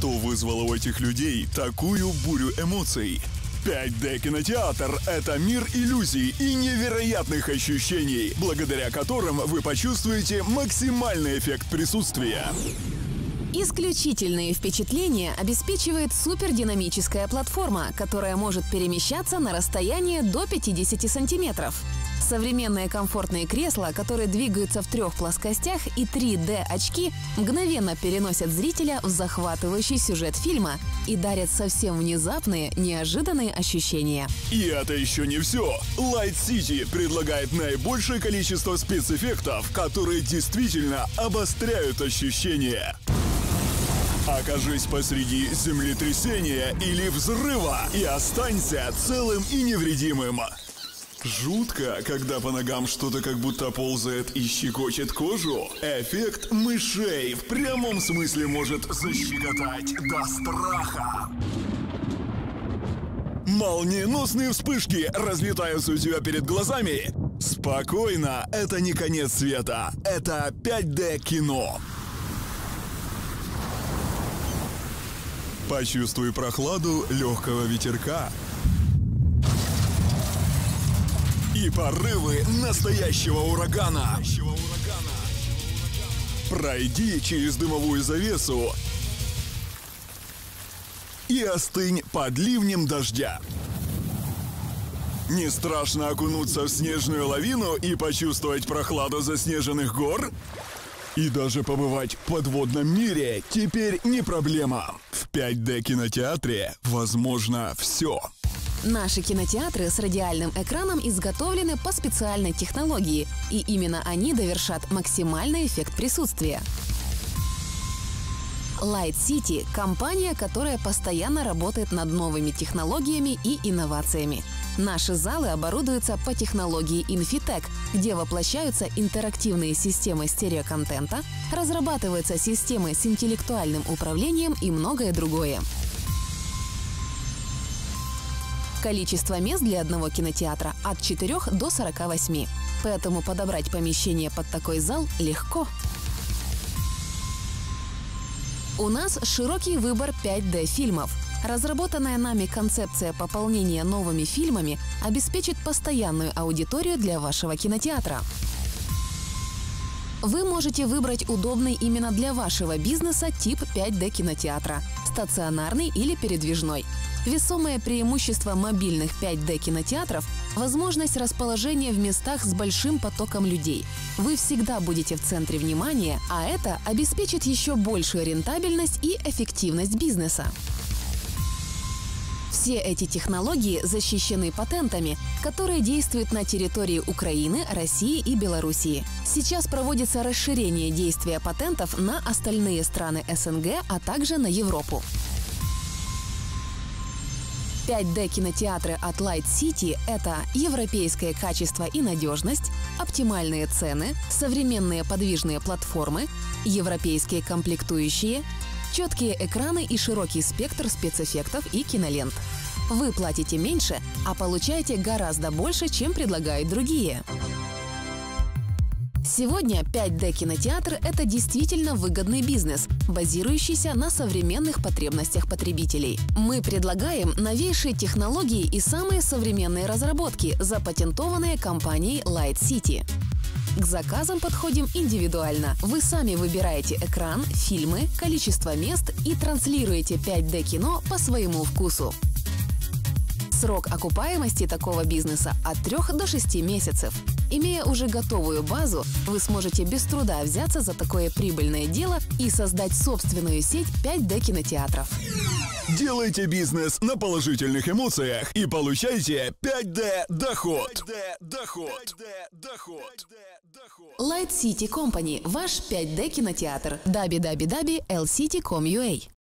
Что вызвало у этих людей такую бурю эмоций? 5D кинотеатр – это мир иллюзий и невероятных ощущений, благодаря которым вы почувствуете максимальный эффект присутствия. Исключительные впечатления обеспечивает супердинамическая платформа, которая может перемещаться на расстояние до 50 сантиметров. Современные комфортные кресла, которые двигаются в трех плоскостях и 3D-очки, мгновенно переносят зрителя в захватывающий сюжет фильма и дарят совсем внезапные, неожиданные ощущения. И это еще не все. Light City предлагает наибольшее количество спецэффектов, которые действительно обостряют ощущения. Окажись посреди землетрясения или взрыва и останься целым и невредимым. Жутко, когда по ногам что-то как будто ползает и щекочет кожу. Эффект мышей в прямом смысле может защекотать до страха. Молниеносные вспышки разлетаются у тебя перед глазами. Спокойно, это не конец света, это 5D кино. Почувствуй прохладу легкого ветерка и порывы настоящего урагана. Пройди через дымовую завесу и остынь под ливнем дождя. Не страшно окунуться в снежную лавину и почувствовать прохладу заснеженных гор? И даже побывать в подводном мире теперь не проблема. В 5D кинотеатре возможно все. Наши кинотеатры с радиальным экраном изготовлены по специальной технологии, и именно они довершат максимальный эффект присутствия. Light City – компания, которая постоянно работает над новыми технологиями и инновациями. Наши залы оборудуются по технологии Infitech, где воплощаются интерактивные системы стереоконтента, разрабатываются системы с интеллектуальным управлением и многое другое. Количество мест для одного кинотеатра от 4 до 48. Поэтому подобрать помещение под такой зал легко. У нас широкий выбор 5D-фильмов. Разработанная нами концепция пополнения новыми фильмами обеспечит постоянную аудиторию для вашего кинотеатра. Вы можете выбрать удобный именно для вашего бизнеса тип 5D кинотеатра – стационарный или передвижной. Весомое преимущество мобильных 5D кинотеатров – возможность расположения в местах с большим потоком людей. Вы всегда будете в центре внимания, а это обеспечит еще большую рентабельность и эффективность бизнеса. Все эти технологии защищены патентами, которые действуют на территории Украины, России и Белоруссии. Сейчас проводится расширение действия патентов на остальные страны СНГ, а также на Европу. 5D кинотеатры от Light City – это европейское качество и надежность, оптимальные цены, современные подвижные платформы, европейские комплектующие, четкие экраны и широкий спектр спецэффектов и кинолент. Вы платите меньше, а получаете гораздо больше, чем предлагают другие. Сегодня 5D кинотеатр – это действительно выгодный бизнес, базирующийся на современных потребностях потребителей. Мы предлагаем новейшие технологии и самые современные разработки, запатентованные компанией Light City. К заказам подходим индивидуально. Вы сами выбираете экран, фильмы, количество мест и транслируете 5D кино по своему вкусу. Срок окупаемости такого бизнеса от 3 до 6 месяцев. Имея уже готовую базу, вы сможете без труда взяться за такое прибыльное дело и создать собственную сеть 5D кинотеатров. Делайте бизнес на положительных эмоциях и получайте 5D доход. 5D доход. 5D доход. Light City Company – ваш 5D кинотеатр. www.lcity.com.ua